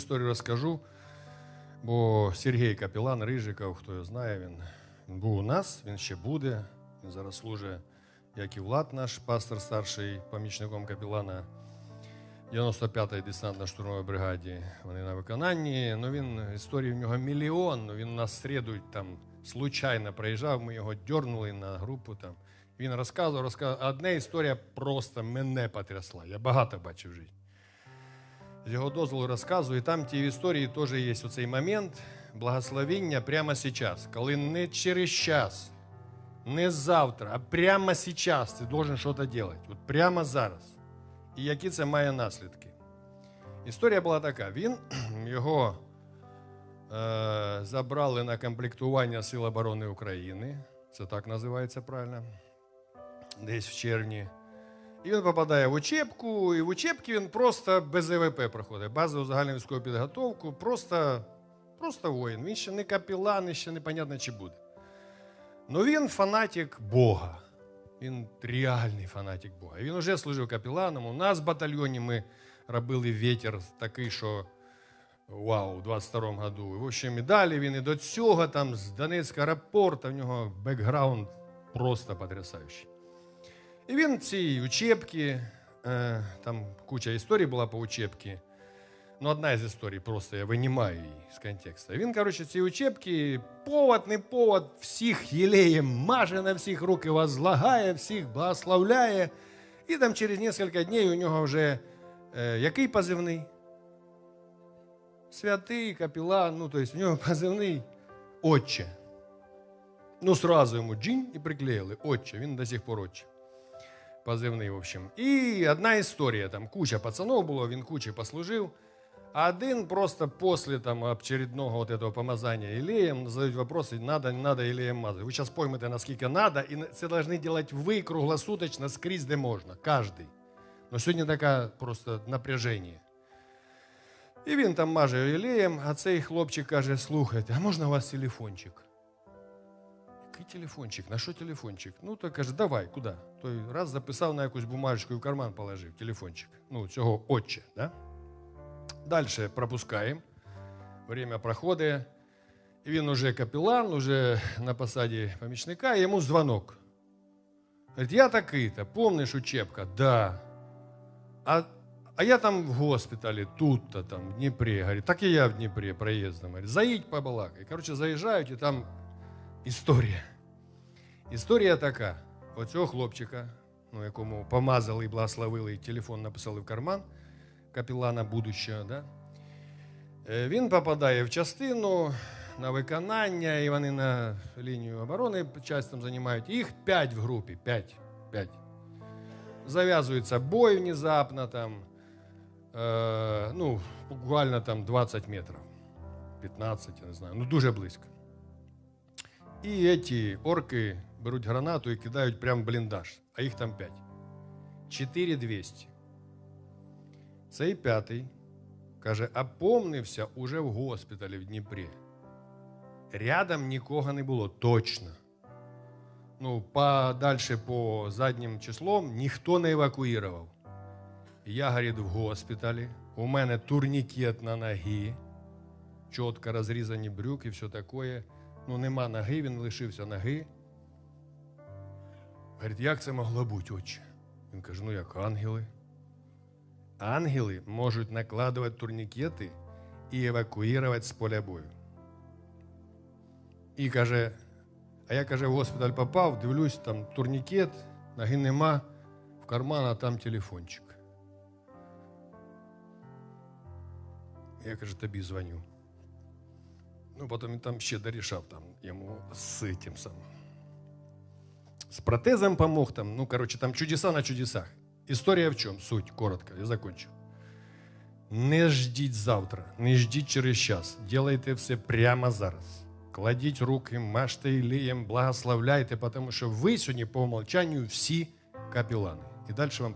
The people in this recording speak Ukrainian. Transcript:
історію розкажу, бо Сергій Капілан Рижиков, хто його знає, він, був у нас, він ще буде. Він зараз служить, як і Влад, наш пастор старший, помічником капілана 95-ї десантно-штурмової бригаді. Вони на виконанні. Ну він історії в нього мільйон. Ну, він нас середу там случайно приїжджав, ми його дьорнули на групу там. Він розказував, розказував. Одна історія просто мене потрясла. Я багато бачив в житті. З його дозволу розказую, і там ті історії теж є оцей момент благословення прямо зараз, коли не через час, не завтра, а прямо зараз ти должен щось робити. От прямо зараз. І які це має наслідки. Історія була така: він його е, забрали на комплектування Сил оборони України. Це так називається правильно. Десь в червні. І він попадає в учебку, і в учебці він просто без ЕВП проходить, базову загальну військову підготовку, просто, просто воїн. Він ще не капілан, і ще непонятно, чи буде. Ну він фанатик Бога. Він реальний фанатик Бога. Він вже служив капіланом. У нас в батальйоні ми робили вітер такий, що вау, у 22-му году. І, в общем, і далі він і до цього там з Донецького аеропорту, в нього бекграунд просто потрясаючий. І він ці учебки, е, там куча історій була по учебці. Ну, одна із історій, просто я винімаю її з контексту. Він, коротше, ці учебки, повод, не повод, всіх єлеєм маже на всіх руки возлагає, всіх благословляє. І там через кілька днів у нього вже е, який позивний? Святий, капілан, ну, тобто в нього позивний Отче. Ну, сразу йому джинь і приклеїли. Отче, він до сих пор отче позивний, в общем. І одна історія, там куча пацанов було, він кучі послужив. А один просто после там очередного вот этого помазания елеем задают вопросы, надо, не надо елеем мазать. Вы сейчас поймете, наскільки надо, і це должны делать ви круглосуточно, скрізь, де можна, кожний. Но сьогодні таке просто напряження. І він там маже елеєм, а цей хлопчик каже, слухайте, а можна у вас телефончик? Який телефончик? На що телефончик? Ну, той каже, давай, куди? Той раз записав на якусь бумажечку і в карман положив телефончик. Ну, цього отче, да? Далі пропускаємо. Время проходить. І він уже капелан, уже на посаді помічника, і йому дзвонок. Говорить, я такий-то, помниш учебка? Да. А, а я там в госпіталі, тут-то там, в Дніпрі. Говорить, так і я в Дніпрі проїздом. Говорить, заїдь побалакай. Коротше, заїжджають і там історія. Історія така: оцього хлопчика, ну, якому помазали і благословили, і телефон написали в карман капілана будущого, да? Е, він попадає в частину на виконання, і вони на лінію оборони часто займають. Їх п'ять в групі, п'ять. п'ять. Зав'язується бой внезапно, там, е, ну, буквально там 20 метрів, 15, я не знаю, ну дуже близько. І ці орки беруть гранату і кидають прямо в бліндаж, а їх там 5. 4200. Цей п'ятий каже, опомнився уже в госпіталі в Дніпрі. Рядом нікого не було, точно. Ну, подальше по заднім числом ніхто не евакуював. Я, говорить, в госпіталі, у мене турнікет на ногі, чітко розрізані брюки, все таке. Ну, нема ноги, він лишився ноги. Говорить, як це могло бути, отче? Він каже, ну як ангели. Ангели можуть накладувати турнікети і евакуювати з поля бою. І каже, а я каже, в госпіталь попав, дивлюсь, там турнікет, ноги нема, в карман, а там телефончик. Я каже, тобі дзвоню. Ну, потім він там ще дорішав там йому з тим самим. З протезом помог там. Ну, коротше, там чудеса на чудесах. Історія в чому? Суть, коротко, я закончу. Не ждіть завтра, не ждіть через час. Ділайте все прямо зараз. Кладіть руки, мажте ілієм, благословляйте, тому що ви сьогодні по умолчанню всі капілани. І далі вам